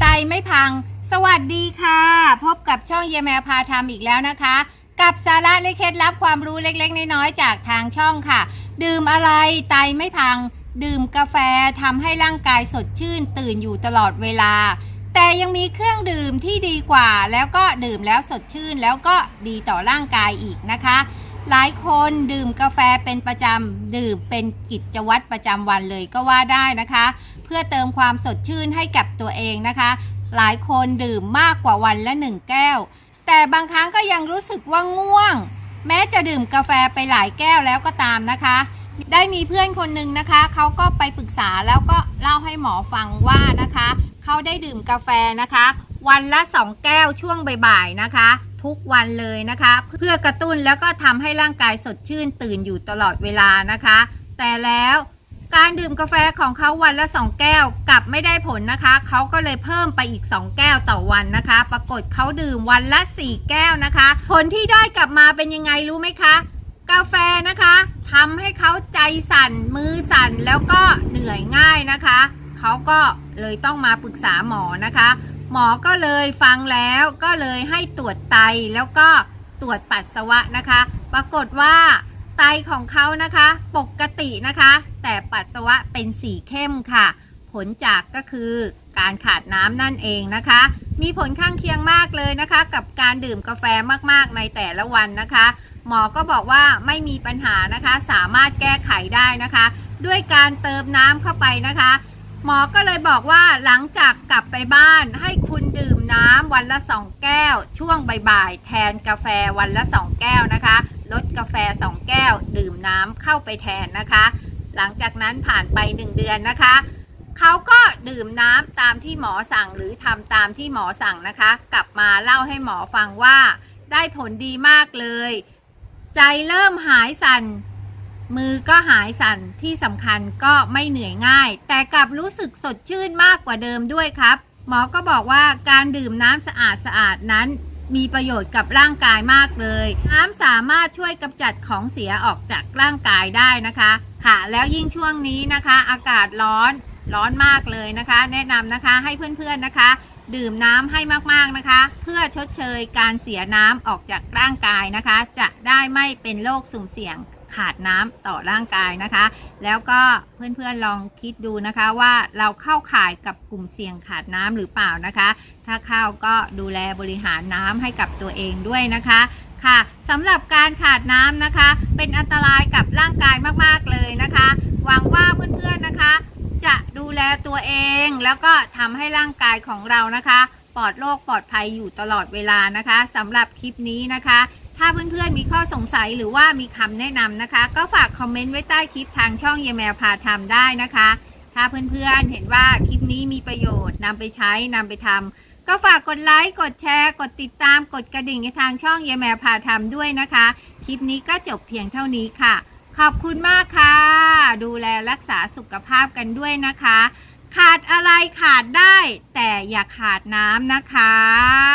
ไตไม่พัง สวัสดีค่ะ พบกับช่องเยแมวพาทำอีกแล้วนะคะ กับสาระและเคล็ดลับความรู้เล็กๆ น้อยๆจากทางช่องค่ะ ดื่มอะไรไตไม่พัง ดื่มกาแฟทำให้ร่างกายสดชื่นตื่นอยู่ตลอดเวลา แต่ยังมีเครื่องดื่มที่ดีกว่า แล้วก็ดื่มแล้วสดชื่นแล้วก็ดีต่อร่างกายอีกนะคะ หลายคนดื่มกาแฟเป็นประจำดื่มเป็นกิจวัตรประจำวันเลยก็ว่าได้นะคะ เพื่อเติมความสดชื่นให้กับตัวเองนะคะ หลายคนดื่มมากกว่าวันละหนึ่งแก้ว แต่บางครั้งก็ยังรู้สึกว่าง่วง แม้จะดื่มกาแฟไปหลายแก้วแล้วก็ตามนะคะ ได้มีเพื่อนคนหนึ่งนะคะ เขาก็ไปปรึกษาแล้วก็เล่าให้หมอฟังว่านะคะ เขาได้ดื่มกาแฟนะคะ วันละ2แก้วช่วงบ่ายๆนะคะทุกวันเลยนะคะ เพื่อกระตุ้นแล้วก็ทำให้ร่างกายสดชื่นตื่นอยู่ตลอดเวลานะคะ แต่แล้ว การดื่มกาแฟของเขาวันละ 2 แก้วกลับไม่ได้ผลนะคะ เขาก็เลยเพิ่มไปอีก 2 แก้วต่อวันนะคะ ปรากฏเขาดื่มวันละ 4 แก้วนะคะ ผลที่ได้กลับมาเป็นยังไงรู้ไหมคะ กาแฟนะคะทำให้เขาใจสั่น มือสั่นแล้วก็เหนื่อยง่ายนะคะ เขาก็เลยต้องมาปรึกษาหมอนะคะ หมอก็เลยฟังแล้วก็เลยให้ตรวจไตแล้วก็ตรวจปัสสาวะนะคะ ปรากฏว่า ไตของเขานะคะ ปกตินะคะ แต่ปัสสาวะเป็นสีเข้มค่ะ ผลจากก็คือการขาดน้ำนั่นเองนะคะ มีผลข้างเคียงมากเลยนะคะ กับการดื่มกาแฟมากๆในแต่ละวันนะคะ หมอก็บอกว่าไม่มีปัญหานะคะ สามารถแก้ไขได้นะคะ ด้วยการเติมน้ำเข้าไปนะคะ หมอก็เลยบอกว่าหลังจากกลับไปบ้านให้คุณดื่มน้ำวันละ 2 แก้ว ช่วงบ่ายๆแทนกาแฟวันละ 2 แก้วนะคะ ลดกาแฟ 2 แก้ว ดื่มน้ำเข้าไปแทนนะคะ หลังจากนั้นผ่านไป 1 เดือนนะคะ เขาก็ดื่มน้ำตามที่หมอสั่งหรือทำตามที่หมอสั่งนะคะ กลับมาเล่าให้หมอฟังว่า ได้ผลดีมากเลย ใจเริ่มหายสัน่นมือก็หายสั่นที่สำคัญก็ไม่เหนื่อยง่าย แต่กลับรู้สึกสดชื่นมากกว่าเดิมด้วยครับ หมอก็บอกว่าการดื่มน้ำสะอาดสะอาดนั้น มีประโยชน์กับร่างกายมากเลย น้ำสามารถช่วยกำจัดของเสียออกจากร่างกายได้นะคะ ค่ะ แล้วยิ่งช่วงนี้นะคะ อากาศร้อนร้อนมากเลยนะคะ แนะนำนะคะให้เพื่อนๆนะคะ ดื่มน้ำให้มากๆนะคะ เพื่อชดเชยการเสียน้ำออกจากร่างกายนะคะ จะได้ไม่เป็นโรคสุ่มเสี่ยง ขาดน้ำต่อร่างกายนะคะ แล้วก็เพื่อนๆลองคิดดูนะคะว่าเราเข้าข่ายกับกลุ่มเสี่ยงขาดน้ำหรือเปล่านะคะ ถ้าเข้าก็ดูแลบริหารน้ำให้กับตัวเองด้วยนะคะค่ะสำหรับการขาดน้ำนะคะ เป็นอันตรายกับร่างกายมากๆเลยนะคะ หวังว่าเพื่อนๆนะคะ จะดูแลตัวเองแล้วก็ทำให้ร่างกายของเรานะคะ ปลอดโรคปลอดภัยอยู่ตลอดเวลานะคะสำหรับคลิปนี้นะคะ ถ้าเพื่อนๆ มีข้อสงสัยหรือว่ามีคำแนะนำนะคะ ก็ฝากคอมเมนต์ไว้ใต้คลิปทางช่องเยแมวพาทำได้นะคะ ถ้าเพื่อนๆ เห็นว่าคลิปนี้มีประโยชน์นำไปใช้นำไปทำก็ฝากกดไลค์กดแชร์ กดติดตามกดกระดิ่งในทางช่องเยแมวพาทำด้วยนะคะ คลิปนี้ก็จบเพียงเท่านี้ค่ะ ขอบคุณมากค่ะ ดูแลรักษาสุขภาพกันด้วยนะคะ ขาดอะไรขาดได้ แต่อย่าขาดน้ำนะคะ